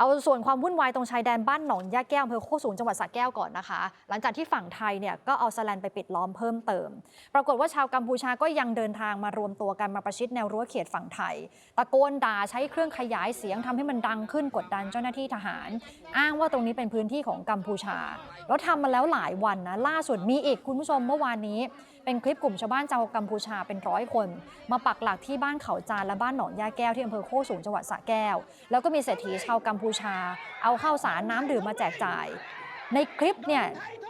เอาส่วนความวุ่นวายตรงชายแดนบ้านหนองยาแก้วอำเภอโคกสูงจังหวัดสระแก้วก่อนนะคะ หลังจากที่ฝั่งไทยเนี่ยก็เอาสแลนไปปิดล้อมเพิ่มเติม ปรากฏว่าชาวกัมพูชาก็ยังเดินทางมารวมตัวกันมาประชิดแนวรั้วเขตฝั่งไทย ตะโกนด่าใช้เครื่องขยายเสียงทำให้มันดังขึ้นกดดันเจ้าหน้าที่ทหาร อ้างว่าตรงนี้เป็นพื้นที่ของกัมพูชา แล้วทำมาแล้วหลายวันนะล่าสุดมีอีกคุณผู้ชมเมื่อวานนี้เป็นคลิปกลุ่มชาวบ้านชาวกัมพูชาเป็นร้อยคน มาปักหลักที่บ้านเขาจานและบ้านหนองยาแก้วที่อำเภอโคกสูงจังหวัดสระแก้ว แล้วก็มีเศรษฐีชาวกัมพูชา เอาข้าวสารน้ำดื่มมาแจกจ่าย ในคลิปเนี่ย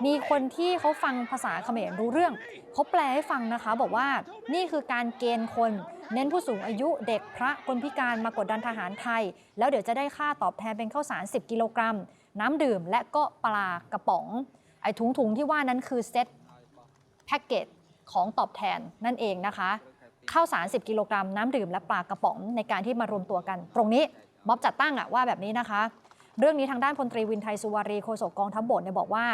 มีคนที่เขาฟังภาษาเขมรรู้เรื่องเขาแปลให้ฟังนะคะ บอกว่านี่คือการเกณฑ์คนเน้นผู้สูงอายุเด็กพระคนพิการมากดดันทหารไทย แล้วเดี๋ยวจะได้ค่าตอบแทนเป็นข้าวสาร 10 กิโลกรัม น้ำดื่มและก็ปลากระป๋อง ไอ้ถุงๆที่ว่านั้นคือเซ็ตแพ็กเกจ ของตอบแทนนั่นเองนะคะข้าวสาร 10 กิโลกรัม น้ำดื่มและปลากระป๋องในการที่มารวมตัวกัน ตรงนี้ม็อบจัดตั้งอะว่าแบบนี้นะคะ เรื่องนี้ทางด้านพลตรีวินไทยสุวารีโฆษกกองทัพบกเนี่ยบอกว่า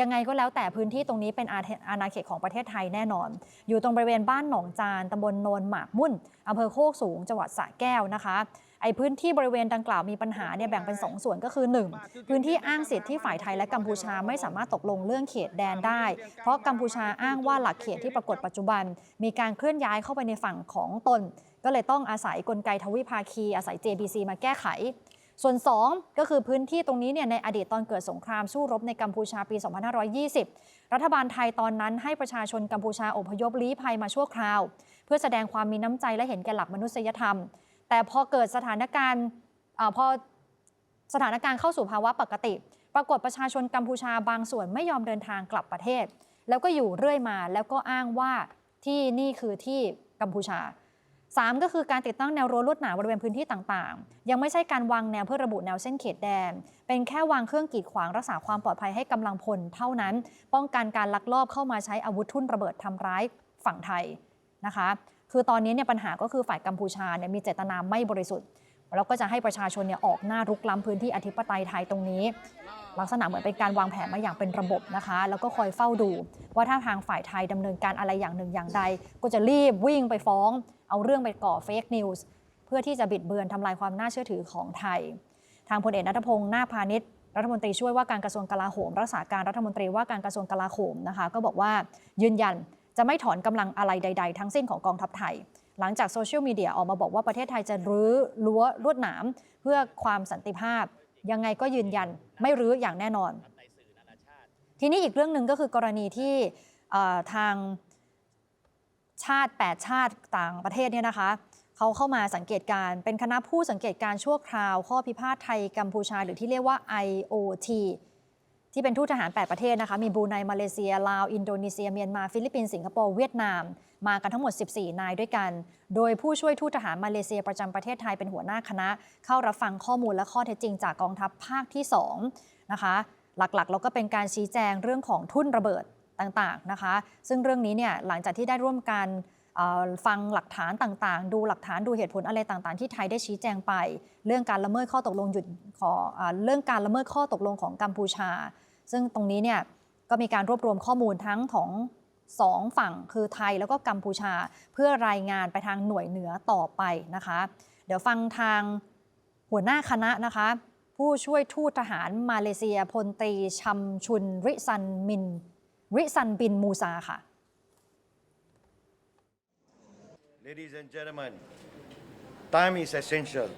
ยังไงก็แล้วแต่พื้นที่ตรงนี้เป็นอาเทอาณาเขตของประเทศไทยแน่นอน อยู่ตรงบริเวณบ้านหนองจานตำบลโนนหมากมุ่นอำเภอโคกสูงจังหวัดสระแก้วนะคะ ไอ้พื้นที่บริเวณดังกล่าวมีปัญหาเนี่ยแบ่งเป็นสองส่วนก็คือ 1. พื้นที่อ้างสิทธิ์ที่ฝ่ายไทยและกัมพูชาไม่สามารถตกลงเรื่องเขตแดนได้ เพราะกัมพูชาอ้างว่าหลักเขตที่ปรากฏปัจจุบัน มีการเคลื่อนย้ายเข้าไปในฝั่งของตน ก็เลยต้องอาศัยกลไกทวิภาคี อาศัย JBC มาแก้ไขส่วน 2 ก็คือพื้นที่ตรงนี้เนี่ยในอดีตตอนเกิดสงครามสู้รบในกัมพูชาปี 2520 รัฐบาลไทยตอนนั้นให้ประชาชนกัมพูชาอพยพลี้ภัยมาชั่วคราว เพื่อแสดงความมีน้ำใจและเห็นแก่หลักมนุษยธรรม แต่พอเกิดสถานการณ์พอสถานการณ์เข้าสู่ภาวะปกติ ปรากฏประชาชนกัมพูชาบางส่วนไม่ยอมเดินทางกลับประเทศ แล้วก็อยู่เรื่อยมาแล้วก็อ้างว่าที่นี่คือที่กัมพูชา 3 ก็คือการติดตั้งแนวรั้วลวดหนามบริเวณพื้นที่ต่างๆ ยังไม่ใช่การวางแนวเพื่อระบุแนวเส้นเขตแดน เป็นแค่วางเครื่องกีดขวางรักษาความปลอดภัยให้กำลังพลเท่านั้น ป้องกันการลักลอบเข้ามาใช้อาวุธทุ่นระเบิดทำร้ายฝั่งไทยนะคะ คือตอนนี้เนี่ยปัญหาก็คือฝ่ายกัมพูชาเนี่ยมีเจตนาไม่บริสุทธิ์ แล้วก็จะให้ประชาชนเนี่ยออกหน้ารุกล้ำพื้นที่อธิปไตยไทยตรงนี้ ลักษณะเหมือนเป็นการวางแผนมาอย่างเป็นระบบนะคะ แล้วก็คอยเฝ้าดู ว่าถ้าทางฝ่ายไทยดำเนินการอะไรอย่างหนึ่งอย่างใด ก็จะรีบวิ่งไปฟ้อง เอาเรื่องไปก่อเฟกนิวส์เพื่อที่จะบิดเบือนทำลายความน่าเชื่อถือของไทย ทางพลเอกนัทพงศ์นาพาณิชย์รัฐมนตรีช่วยว่าการกระทรวงกลาโหม รักษาการรัฐมนตรีว่าการกระทรวงกลาโหมนะคะ ก็บอกว่ายืนยัน จะไม่ถอนกำลังอะไรใด ๆ ทั้งสิ้นของกองทัพไทย หลังจากโซเชียลมีเดียออกมาบอกว่าประเทศไทยจะรื้อรั้วลวดหนาม เพื่อความสันติภาพ ยังไงก็ยืนยันไม่รื้ออย่างแน่นอน ทีนี้อีกเรื่องหนึ่งก็คือกรณีที่ทางชาติ 8 ชาติต่างประเทศเนี่ยนะคะเขาเข้ามาสังเกตการ์เป็นคณะผู้สังเกตการ์ชั่วคราว ข้อพิพาทไทยกัมพูชาหรือที่เรียกว่า IOT ที่เป็นทูตทหาร 8 ประเทศนะคะ มีบรูไน มาเลเซีย ลาว อินโดนีเซีย เมียนมา ฟิลิปปินส์ สิงคโปร์ เวียดนาม มากันทั้งหมด 14 นายด้วยกัน โดยผู้ช่วยทูตทหารมาเลเซียประจำประเทศไทยเป็นหัวหน้าคณะ เข้ารับฟังข้อมูลและข้อเท็จจริงจากกองทัพภาคที่2นะคะหลักๆแล้วก็เป็นการชี้แจงเรื่องของทุ่นระเบิดต่างๆนะคะ ซึ่งเรื่องนี้เนี่ยหลังจากที่ได้ร่วมกันฟังหลักฐานต่างๆ ดูหลักฐานดูเหตุผลอะไรต่างๆ ที่ไทยได้ชี้แจงไป เรื่องการละเมิดข้อตกลงหยุดขออเรื่องการละเมิดข้อตกลงของกัมพูชา ซึ่งตรงนี้เนี่ยก็มีการรวบรวมข้อมูลทั้งของสองฝั่งคือไทยแล้วก็กัมพูชา เพื่อรายงานไปทางหน่วยเหนือต่อไปนะคะ เดี๋ยวฟังทางหัวหน้าคณะนะคะ ผู้ช่วยทูตทหารมาเลเซียพลตรีชัมชุน ริซันมิน ริซันบินมูซาค่ะ Ladies and gentlemen, time is essential.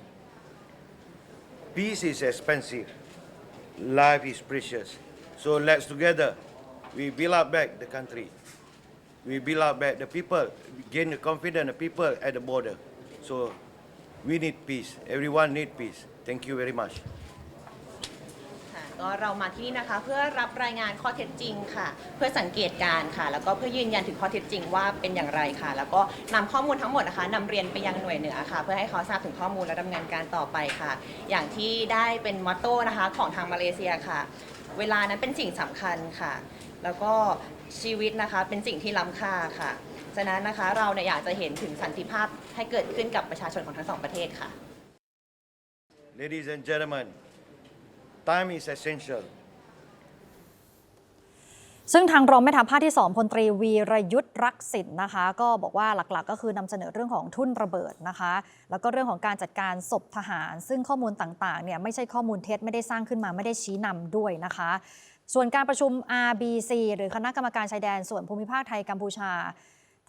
Peace is expensive. Life is precious. So let's together, we build up back the country. We build up back the people, gain the confidence of people at the border. So we need peace. Everyone need peace. Thank you very much. ค่ะก็เรามาที่นี่นะคะเพื่อรับรายงานข้อเท็จจริงค่ะ เพื่อสังเกตการณ์ค่ะ แล้วก็เพื่อยืนยันถึงข้อเท็จจริงว่าเป็นอย่างไรค่ะ แล้วก็นำข้อมูลทั้งหมดนะคะนำเรียนไปยังหน่วยเหนือค่ะ เพื่อให้เขาทราบถึงข้อมูลและดำเนินการต่อไปค่ะ อย่างที่ได้เป็นมอตโต้นะคะของทางมาเลเซียค่ะ เวลานั้นเป็นสิ่งสำคัญค่ะ แล้วก็ชีวิตนะคะเป็นสิ่งที่ล้ำค่าค่ะ ฉะนั้นนะคะเราเนี่ยอยากจะเห็นถึงสันติภาพให้เกิดขึ้นกับประชาชนของทั้งสองประเทศค่ะ Ladies and gentlemen, time is essential. ซึ่งทางรองแม่ทัพภาคที่ 2พลตรีวีรยุทธ์รักสินนะคะ ก็บอกว่าหลักๆ ก็คือนำเสนอเรื่องของทุ่นระเบิดนะคะ แล้วก็เรื่องของการจัดการศพทหาร ซึ่งข้อมูลต่างๆเนี่ยไม่ใช่ข้อมูลเท็จไม่ได้สร้างขึ้นมาไม่ได้ชี้นำด้วยนะคะ ส่วนการประชุม RBC หรือคณะกรรมการชายแดนส่วนภูมิภาคไทยกัมพูชา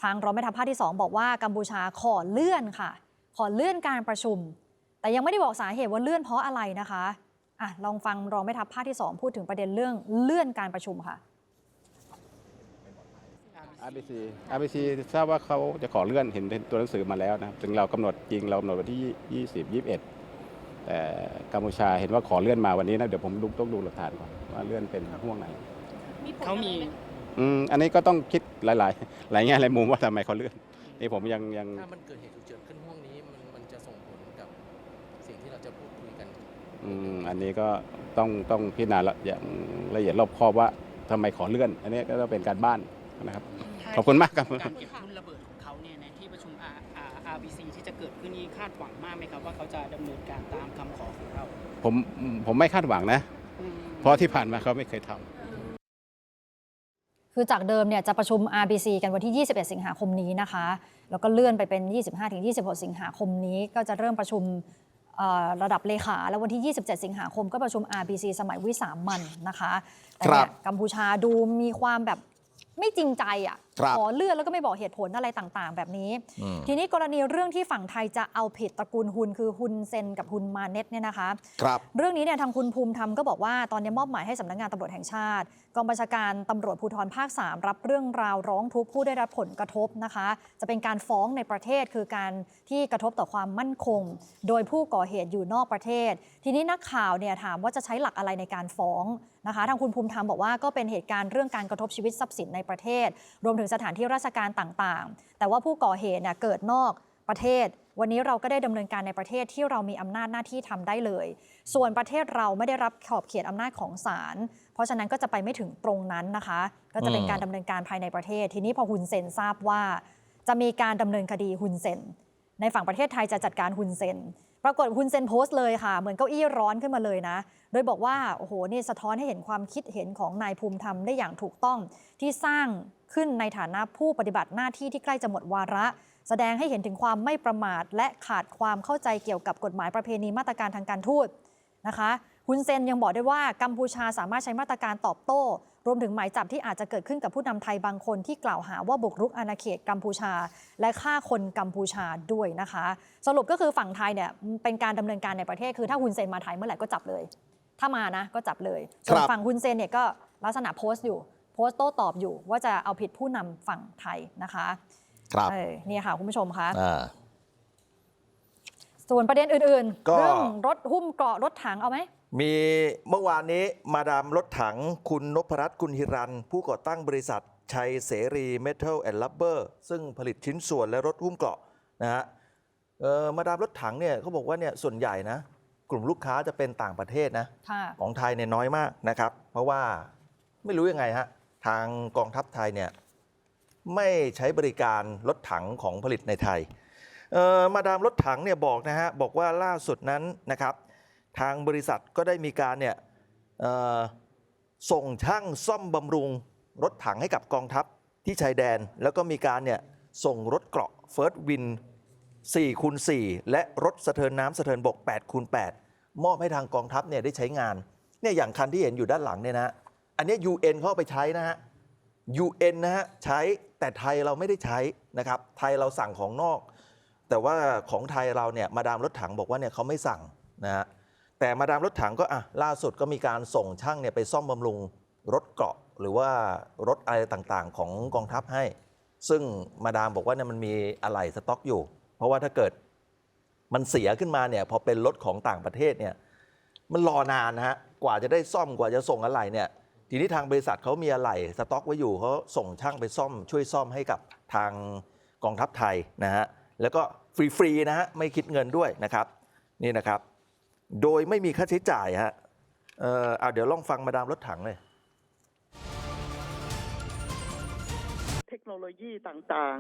ทางรองแม่ทัพภาคที่ 2 บอกว่ากัมพูชาขอเลื่อนค่ะ ขอเลื่อนการประชุม แต่ยังไม่ได้บอกสาเหตุว่าเลื่อนเพราะอะไรนะคะอะลองฟังรองแม่ทัพภาคที่ 2 พูดถึงประเด็นเรื่องเลื่อนการประชุมค่ะ RBC RBC ทราบว่าเขาจะขอเลื่อนเห็นตัวหนังสือมาแล้วนะครับถึงเรากำหนดจริงเรากำหนดวันที่ 20 21 แต่กัมพูชาเห็นว่าขอเลื่อนมาวันนี้นะเดี๋ยวผมดูต้องดูหลักฐานก่อนว่าเลื่อนเป็นห่วงไหนเขามีอืมอันนี้ก็ต้องคิดหลายๆ หลายแง่หลายมุมว่าทำไมเขาเลื่อนนี่ผมยังยังถ้ามันเกิดเหตุฉุกเฉินขึ้นห้วงนี้มันมันจะส่งผลกับสิ่งที่เราจะพูดคุยกันอืมอันนี้ก็ต้องต้องพิจารณาละอย่างละเอียดรอบคอบว่าทำไมขอเลื่อน อันนี้ก็ต้องเป็นการบ้านนะครับ ขอบคุณมากครับ การเก็บหุ้นระเบิดของเขาเนี่ยในที่ประชุม R R RBC ที่จะเกิดขึ้นนี้คาดหวังมากไหมครับว่าเขาจะดำเนินการตามคำขอของเราผมผมไม่คาดหวังนะ เพราะที่ผ่านมาเขาไม่เคยทำ คือจากเดิมเนี่ยจะประชุม RBC กันวันที่ 21 สิงหาคมนี้นะคะ แล้วก็เลื่อนไปเป็น 25-26 สิงหาคมนี้ ก็จะเริ่มประชุมเอ่อระดับเลขา แล้ววันที่ 27 สิงหาคมก็ประชุม RBC สมัยวิสามันนะคะ แต่เนี่ยครับ กัมพูชาดูมีความแบบไม่จริงใจอะครับ ขอเลื่อนแล้วก็ไม่บอกเหตุผลอะไรต่างๆ แบบนี้อืมทีนี้กรณีเรื่องที่ฝั่งไทยจะเอาผิดตระกูลฮุนคือฮุนเซนกับฮุนมาเน็ตเนี่ยนะคะครับเรื่องนี้เนี่ยทางคุณภูมิธรรมก็บอกว่าตอนนี้มอบหมายให้สำนักงานตำรวจแห่งชาติกองบัญชาการตำรวจภูธรภาค 3 รับเรื่องราวร้องทุกข์ผู้ได้รับผลกระทบนะคะ จะเป็นการฟ้องในประเทศคือการที่กระทบต่อความมั่นคง โดยผู้ก่อเหตุอยู่นอกประเทศ ทีนี้นักข่าวเนี่ยถามว่าจะใช้หลักอะไรในการฟ้องนะคะ ทางคุณภูมิธรรมบอกว่าก็เป็นเหตุการณ์เรื่องการกระทบชีวิตทรัพย์สินในประเทศ รวมถึงสถานที่ราชการต่างๆ แต่ว่าผู้ก่อเหตุเนี่ยเกิดนอกประเทศ วันนี้เราก็ได้ดำเนินการในประเทศที่เรามีอำนาจหน้าที่ทำได้เลย ส่วนประเทศเราไม่ได้รับขอบเขตอำนาจของศาลเพราะฉะนั้นก็จะไปไม่ถึงตรงนั้นนะคะ ก็จะเป็นการดำเนินการภายในประเทศ ทีนี้พอฮุนเซนทราบว่า จะมีการดำเนินคดีฮุนเซนในฝั่งประเทศไทยจะจัดการฮุนเซนปรากฏฮุนเซนโพสต์เลยค่ะ เหมือนเก้าอี้ร้อนขึ้นมาเลยนะ โดยบอกว่า โอ้โห นี่สะท้อนให้เห็นความคิดเห็นของนายภูมิธรรมได้อย่างถูกต้องที่สร้าง ขึ้นในฐานะผู้ปฏิบัติหน้าที่ที่ใกล้จะหมดวาระ แสดงให้เห็นถึงความไม่ประมาท และขาดความเข้าใจเกี่ยวกับกฎหมายประเพณีมาตรการทางการทูตนะคะฮุนเซนยังบอกได้ว่ากัมพูชาสามารถใช้มาตรการตอบโต้ รวมถึงหมายจับที่อาจจะเกิดขึ้นกับผู้นำไทยบางคนที่กล่าวหาว่าบุกรุกอาณาเขตกัมพูชา และฆ่าคนกัมพูชาด้วยนะคะ สรุปก็คือฝั่งไทยเนี่ยเป็นการดำเนินการในประเทศคือถ้าฮุนเซนมาไทยเมื่อไหร่ก็จับเลย ถ้ามานะก็จับเลยส่วนครับฝั่งฮุนเซนเนี่ยก็ลักษณะโพสต์อยู่ โพสต์โต้ตอบอยู่ว่าจะเอาผิดผู้นำฝั่งไทยนะคะครับเออนี่ค่ะคุณผู้ชมคะอ่าส่วนประเด็นอื่นก็ๆเรื่องรถหุ้มเกราะรถถังเอาไหม มีเมื่อวานนี้มาดามรถถังคุณนพรัตน์กุลฮิรัน ผู้ก่อตั้งบริษัท ชัยเสรีเมทัลแอนด์ลับเบอร์ซึ่งผลิตชิ้นส่วนและรถหุ้มเกราะนะฮะเอ่อมาดามรถถังเนี่ยเขาบอกว่าเนี่ยส่วนใหญ่นะ กลุ่มลูกค้าจะเป็นต่างประเทศนะค่ะของไทยเนี่ยน้อยมากนะครับ เพราะว่าไม่รู้ยังไงฮะ ทางกองทัพไทยเนี่ยไม่ใช้บริการรถถังของผลิตในไทยมาดามรถถังเนี่ยบอกนะฮะบอกว่าล่าสุดนั้นนะครับ ทางบริษัทก็ได้มีการเนี่ยส่งช่างซ่อมบำรุงรถถังให้กับกองทัพที่ชายแดน แล้วก็มีการเนี่ยส่งรถเกราะเฟิร์สวิน4คูณ4และรถสะเทินน้ำสะเทินบก8คูณ8มอบให้ทางกองทัพเนี่ยได้ใช้งานเนี่ยอย่างคันที่เห็นอยู่ด้านหลังเนี่ยนะ อันนี้ย UN เขาเอาไปใช้นะฮะ UN นะฮะใช้แต่ไทยเราไม่ได้ใช้นะครับไทยเราสั่งของนอก แต่ว่าของไทยเราเนี่ยมาดามรถถังบอกว่าเนี่ยเขาไม่สั่งนะฮะแต่มาดามรถถังก็อะล่าสุดก็มีการส่งช่างเนี่ยไปซ่อมบำรุงรถเกราะหรือว่ารถอะไรต่างๆ ของกองทัพให้ ซึ่งมาดามบอกว่าเนี่ยมันมีอะไหล่สต็อกอยู่ เพราะว่าถ้าเกิดมันเสียขึ้นมาเนี่ยพอเป็นรถของต่างประเทศเนี่ยมันรอนานนะฮะกว่าจะได้ซ่อมกว่าจะส่งอะไหล่เนี่ย ทีนี้ทางบริษัทเขามีอะไหล่สต็อกไว้อยู่เขาส่งช่างไปซ่อมช่วยซ่อมให้กับทางกองทัพไทยนะฮะแล้วก็ฟรีๆนะฮะไม่คิดเงินด้วยนะครับนี่นะครับ โดยไม่มีค่าใช้จ่ายฮะเออเอาเดี๋ยวลองฟังมาดามรถถังเลยเทคโนโลยีต่าง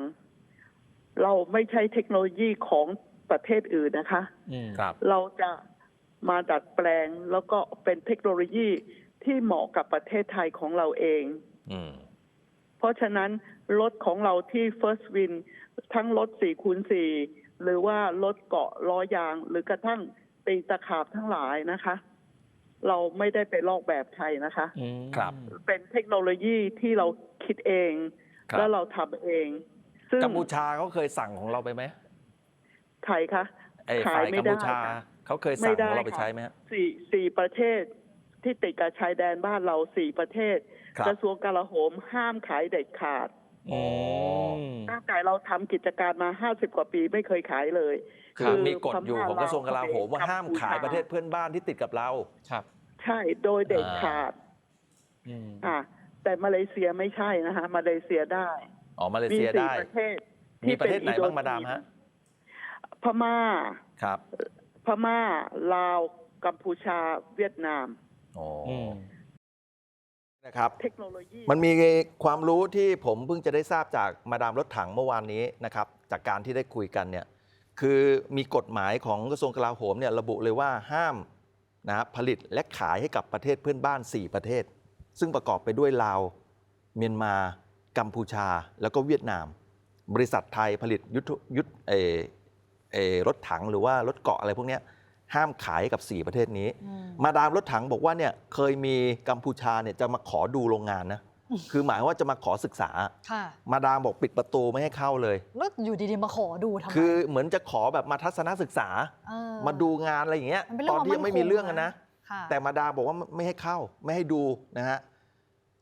ๆ เราไม่ใช้เทคโนโลยีของประเทศอื่นนะคะ ครับ เราจะมาดัดแปลงแล้วก็เป็นเทคโนโลยี ที่เหมาะกับประเทศไทยของเราเองอืมเพราะฉะนั้นรถของเราที่ First Win ทั้งรถ4คูณ4หรือว่ารถเกาะล้อยาง หรือกระทั่งตีนตะขาบทั้งหลายนะคะ เราไม่ได้ไปลอกแบบใครนะคะครับ เป็นเทคโนโลยีที่เราคิดเองครับแล้วเราทำเอง ซึ่งกัมพูชาเขาเคยสั่งของเราไปไหมไทยคะไอ้ขาฝ่ายยไม่กัมได้พูชาค่ะเขาเคยสั่งของเราไปค่ะใช้ไหมฮะสี่สี่ประเทศ ที่ติดกับชายแดนบ้านเราสี่ประเทศ ครับ กระทรวงกลาโหมห้ามขายเด็ดขาด อ๋อ ตั้งแต่เราทำกิจการมาห้าสิบกว่าปีไม่เคยขายเลยคือมีกฎอยู่พม่ของกระทรวงกลาโหมว่าเขห้ามขายประเทศเพื่อนบ้านที่ติดกับเรา ครับใช่โดยเด็ดขาดอืมอะแต่มาเลเซียไม่ใช่นะคะมาเลเซียได้อ๋อ มาเลมีเซียสี่ได้ ประเทศมีประเทศป็ไหนบ้างอิโมาดามฮะ พม่า ครับ พม่า ลาว กัมพูชา เวียดนาม อ๋อออืมนะครับ เทคโนโลยีมันมีความรู้ที่ผมเพิ่งจะได้ทราบจากมาดามรถถังเมื่อวานนี้นะครับ จากการที่ได้คุยกันเนี่ยคือมีกฎหมายของกระทรวงกลาโหมเนี่ยระบุเลยว่าห้ามนะผลิตและขายให้กับประเทศเพื่อนบ้าน 4 ประเทศ ซึ่งประกอบไปด้วยลาว เมียนมา กัมพูชา แล้วก็เวียดนาม บริษัทไทยผลิตยุทธยุทธเออเออรถถังหรือว่ารถเกาะอะไรพวกเนี้ย ห้ามขายให้กับ 4 ประเทศนี้อืมมาดามรถถังบอกว่าเนี่ยเคยมีกัมพูชาเนี่ยจะมาขอดูโรงงานนะ คือหมายว่าจะมาขอศึกษาค่ะมาดามบอกปิดประตูไม่ให้เข้าเลย แล้วอยู่ดีๆมาขอดูทำไม คือเหมือนจะขอแบบมาทัศนศึกษาเออมาดูงานอะไรอย่างเงี้ยมันเป็นเรื่ตองอนที่ยังไม่มีเรื่องอะนะค่ะแต่มาดามบอกว่าไม่ให้เข้า ไม่ให้ดูนะฮะ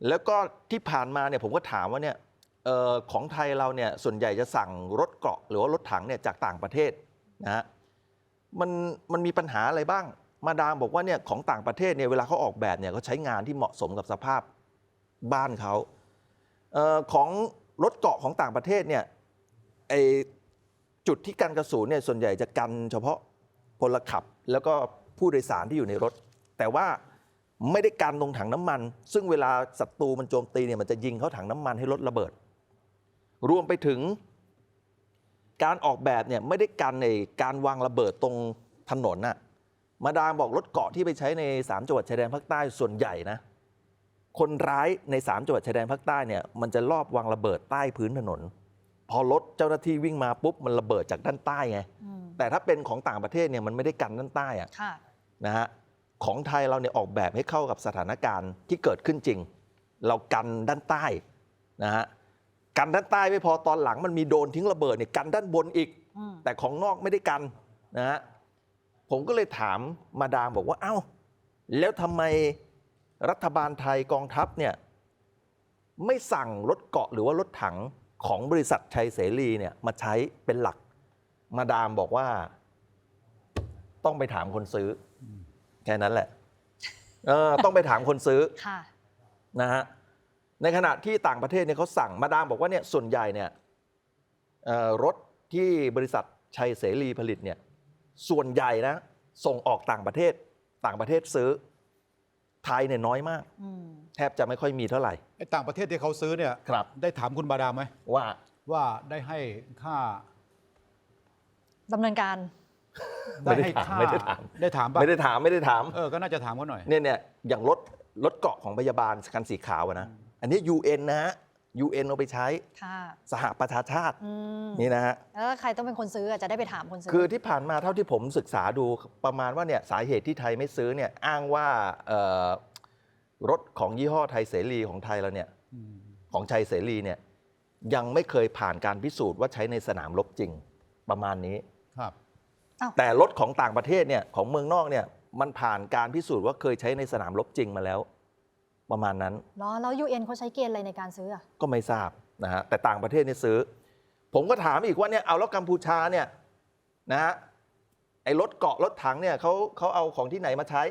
แล้วก็ที่ผ่านมาเนี่ยผมก็ถามว่าเนี่ยเออของไทยเราเนี่ยส่วนใหญ่จะสั่งรถเกราะหรือว่ารถถังเนี่ยจากต่างประเทศนะฮะ มันมันมีปัญหาอะไรบ้าง มาดามบอกว่าเนี่ยของต่างประเทศเนี่ยเวลาเขาออกแบบเนี่ยเขาใช้งานที่เหมาะสมกับสภาพบ้านเขาเออของรถเกาะของต่างประเทศเนี่ยไอจุดที่กันกระสุนเนี่ยส่วนใหญ่จะกันเฉพาะพลขับแล้วก็ผู้โดยสารที่อยู่ในรถ แต่ว่าไม่ได้กันตรงถังน้ำมัน ซึ่งเวลาศัตรูมันโจมตีเนี่ยมันจะยิงเข้าถังน้ำมันให้รถระเบิด รวมไปถึง การออกแบบเนี่ยไม่ได้กันในการวางระเบิดตรงถนนน่ะมาดามบอกรถเกาะที่ไปใช้ใน 3 จังหวัดชายแดนภาคใต้ส่วนใหญ่นะ คนร้ายใน 3 จังหวัดชายแดนภาคใต้เนี่ยมันจะลอบวางระเบิดใต้พื้นถนน พอรถเจ้าหน้าที่วิ่งมาปุ๊บมันระเบิดจากด้านใต้ไงอืมแต่ถ้าเป็นของต่างประเทศเนี่ยมันไม่ได้กันด้านใต้อะค่ะนะฮะของไทยเราเนี่ยออกแบบให้เข้ากับสถานการณ์ที่เกิดขึ้นจริง เรากันด้านใต้นะฮะ กันด้านใต้ไม่พอตอนหลังมันมีโดรนทิ้งระเบิดเนี่ยกันด้านบนอีกอืมแต่ของนอกไม่ได้กันนะฮะผมก็เลยถามมาดามบอกว่า เอ้า แล้วทำไมรัฐบาลไทยกองทัพเนี่ยไม่สั่งรถเกาะหรือว่ารถถังของบริษัทชัยเสรีเนี่ยมาใช้เป็นหลัก มาดามบอกว่า ต้องไปถามคนซื้ออแค่นั้นแหละ เออ ต้องไปถามคนซื้อค่ะนะฮะ ในขณะที่ต่างประเทศเนี่ยเขาสั่งมาดามบอกว่าเนี่ยส่วนใหญ่เนี่ยเอ่อรถที่บริษัทชัยเสรีผลิตเนี่ยส่วนใหญ่นะส่งออกต่างประเทศต่างประเทศซื้อไทยเนี่ยน้อยมากอืมแทบจะไม่ค่อยมีเท่าไหร่ไอ้ต่างประเทศที่เขาซื้อเนี่ยครับได้ถามคุณบาดามไหมว่าว่าได้ให้ค่าดำเนินการไม่ได้ให้ถามค่าไม่ได้ถามได้ถามปะไม่ได้ถามไม่ได้ถามเออก็น่าจะถามเขาหน่อยเนี่ยเนี่ยอย่างรถรถเกาะของพยาบาลคันสีขาวอะนะ อันนี้ UN นะฮะ UN เอาไปใช้ค่ะสหประชาชาติอืมนี่นะฮะ แล้วใครต้องเป็นคนซื้ออะจะได้ไปถามคนซื้คือที่ผ่านมาเท่าที่ผมศึกษาดูประมาณว่าเนี่ยสาเหตุที่ไทยไม่ซื้อเนี่ยอ้างว่าเอ่อรถของยี่ห้อไทยเสรีของไทยเราเนี่ยของชัยเสรีเนี่ยยังไม่เคยผ่านการพิสูจน์ว่าใช้ในสนามรบจริงประมาณนี้ ครับ แต่รถของต่างประเทศเนี่ยของเมืองนอกเนี่ยมันผ่านการพิสูจน์ว่าเคยใช้ในสนามรบจริงมาแล้ว ประมาณนั้นเหรอแล้ว UN เขาใช้เกณฑ์อะไรในการซื้ออะก็ไม่ทราบนะฮะแต่ต่างประเทศเนี่ยซื้อ ผมก็ถามอีกว่าเนี่ยเอาแล้วกัมพูชาเนี่ยนะฮะไอ้รถเกาะรถถังเนี่ยเขาเขาเอาของที่ไหนมาใช้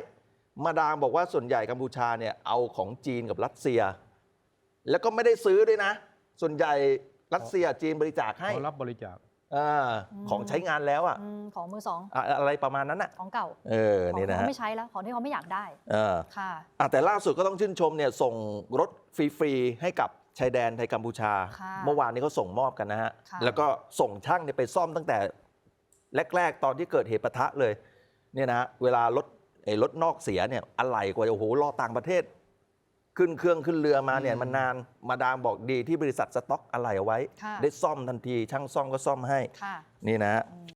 มาดามบอกว่าส่วนใหญ่กัมพูชาเนี่ยเอาของจีนกับรัสเซีย แล้วก็ไม่ได้ซื้อด้วยนะ ส่วนใหญ่รัสเซียจีนบริจาคให้ เขารับบริจาค อ่าอืมของใช้งานแล้วอะอืมของมือสองอะอะไรประมาณนั้นอะของเก่าเออของนี่ที่นะเขาฮะไม่ใช้แล้ว ของที่เขาไม่อยากได้ เออค่ะ อะแต่ล่าสุดก็ต้องชื่นชมเนี่ยส่งรถฟรีๆให้กับชายแดนไทยกัมพูชา ค่ะเมื่อวานนี้เขาส่งมอบกันนะฮะค่ะ แล้วก็ส่งช่างเนี่ยไปซ่อมตั้งแต่แรกๆตอนที่เกิดเหตุปะทะเลยเนี่ยนะฮะเวลารถไอ้รถนอกเสียเนี่ยอะไรกว่าจะโอ้โหรอต่างประเทศ ขึ้นเครื่องขึ้นเรือมาเนี่ยมันนานมาดามบอกดีที่บริษัทสต็อกอะไรเอาไว้ ค่ะ ได้ซ่อมทันที ช่างซ่อมก็ซ่อมให้ ค่ะ นี่นะฮะอืม